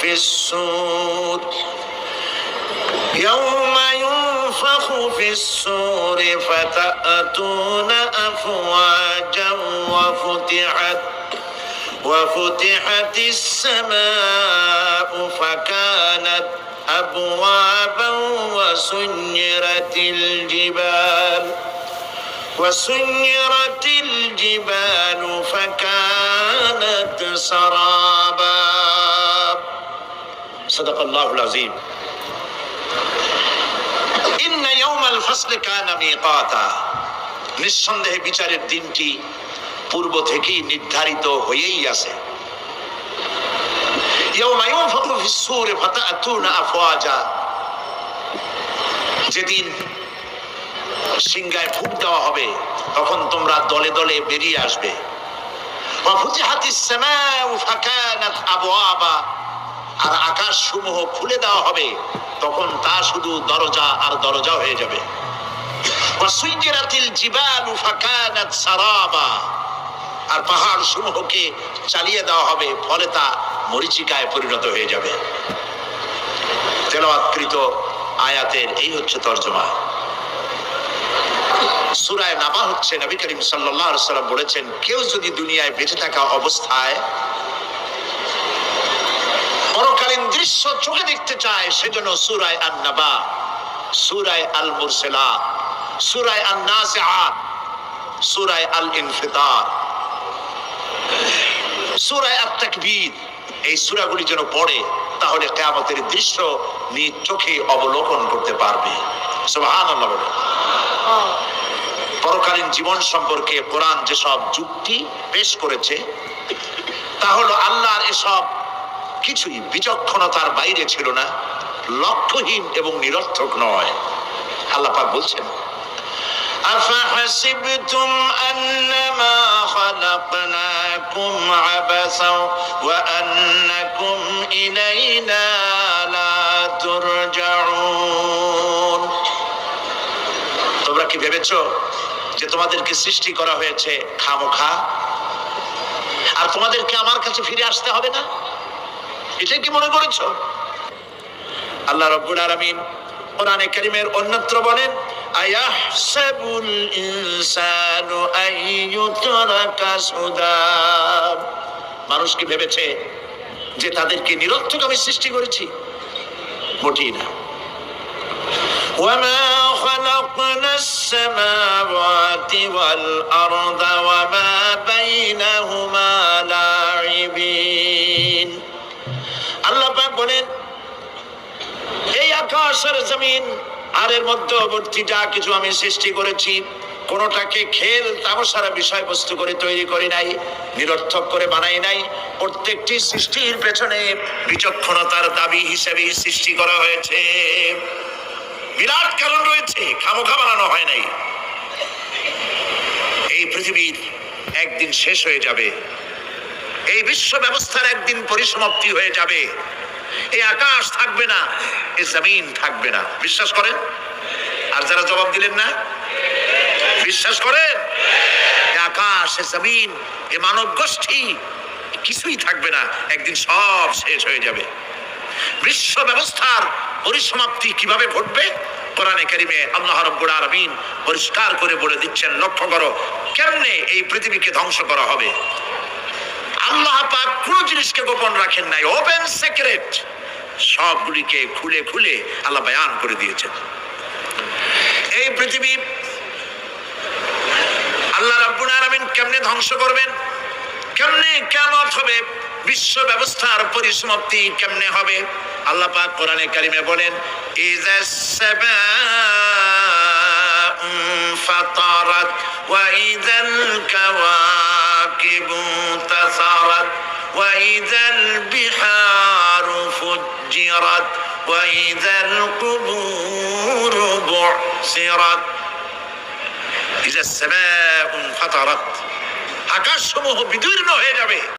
في السور. يوم ينفخ في السور فتأتون أفواجا وفتحت وفتحت السماء فكانت أبوابا وسيرت الجبال وسيرت الجبال فكانت سرابا সদাকাল্লাহুল আজিম ইন্না ইয়াউমাল ফাসলি কানা মিকাতা নিঃসন্দেহে বিচারের দিনটি পূর্ব থেকেই নির্ধারিত হয়েই আছে। যেদিন সিংহায় ফুক দেওয়া হবে, তখন তোমরা দলে দলে বেরিয়ে আসবে। আর আকাশ সমূহ খুলে দেওয়া হবে, তখন তা শুধু দরজা আর দরজা হয়ে যাবে। আর পাহাড় সমূহকে চালিয়ে দেওয়া হবে, ফলে তা মরিচিকায় পরিণত হয়ে যাবে। তেলাওয়াতকৃত আয়াতের এই হচ্ছে তর্জমা। সুরায় নামা হচ্ছে নবী করিম আলাইহি সাল্লাম বলেছেন, কেউ যদি দুনিয়ায় বেঁচে থাকা অবস্থায় দৃশ্য চোখে দেখতে চায়, সেজন্য সুরায় আন নাবা সুরায় আল মুরসেলা সুরায় আন নাজিআত সুরায় আল ইনফিতার সুরায় আত তাকবীর এই সুরাগুলি যেন পড়ে, তাহলে কিয়ামতের দৃশ্য নিজ চোখে অবলোকন করতে পারবে। পরকালীন জীবন সম্পর্কে কোরআন যেসব যুক্তি পেশ করেছে, তা হলো আল্লাহর এসব কিছুই বিচক্ষণতার বাইরে ছিল না লক্ষ্যহীন এবং নিরর্থক নয় আল্লাহ পাক বলছেন أفحسبتم أنما خلقناكم عبثا وأنكم إلينا لا ترجعون তোমরা কি ভেবেছো যে তোমাদেরকে সৃষ্টি করা হয়েছে খামোখা আর তোমাদেরকে আমার কাছে ফিরে আসতে হবে না এটাই কি মনে করেছো আল্লাহ রব্বুল আলামিন কোরআনে কারীমের অন্যত্র বলেন আয়াহসাবুল ইনসানু আইয়ুতরাকা সুদা মানুষ কি ভেবেছে যে তাদেরকে নিরর্থক আমি সৃষ্টি করেছি মোটেই না وما خلقنا السماوات والأرض وما এই আকাশ আর জমিন, আর এর মধ্যবর্তী যা কিছু আমি সৃষ্টি করেছি, কোনোটাকে খেল তামসারা বিষয়বস্তু করে তৈরি করি নাই, নিরর্থক করে বানাই নাই। প্রত্যেকটি সৃষ্টির পেছনে বিচক্ষণতার দাবি হিসেবে সৃষ্টি করা হয়েছে। বিরাট কারণ রয়েছে, খামোখা বানানো হয় নাই। এই পৃথিবীর একদিন শেষ হয়ে যাবে। এই বিশ্ব ব্যবস্থার একদিন পরিসমাপ্তি হয়ে যাবে। এই আকাশ থাকবে না এই জমিন থাকবে না। বিশ্বাস করেন? আর যারা জবাব দিলেন না? বিশ্বাস করেন? আকাশ, এ জমিন, এ মানব গোষ্ঠী কিছুই থাকবে না। একদিন সব শেষ হয়ে যাবে। বিশ্ব ব্যবস্থার পরিসমাপ্তি কীভাবে ঘটবে? কোরআনে কারিমে আল্লাহ রব্বুল আলামিন পরিষ্কার করে বলে দিচ্ছেন, লক্ষ্য করো, কেমনে এই পৃথিবীকে ধ্বংস করা হবে? আল্লাহ পাক কোন জিনিসকে গোপন রাখেন নাই। ওপেন সিক্রেট সবগুলিকে খুলে খুলে আল্লাহ বয়ান করে দিয়েছেন। এই পৃথিবী আল্লাহ রাব্বুল কেমনে ধ্বংস করবেন? কেমনে কেমন হবে? বিশ্ব ব্যবস্থার পরিসমাপ্তি কেমনে হবে? আল্লাহ পাক কোরআনে কারিমে বলেন ইজাস ফাতারাত বিহারু। ফুজ্জিরাত وإذا القبور بعثرت إذا السماء انفطرت ফাতারাত আকাশ সমূহ বিদীর্ণ হয়ে যাবে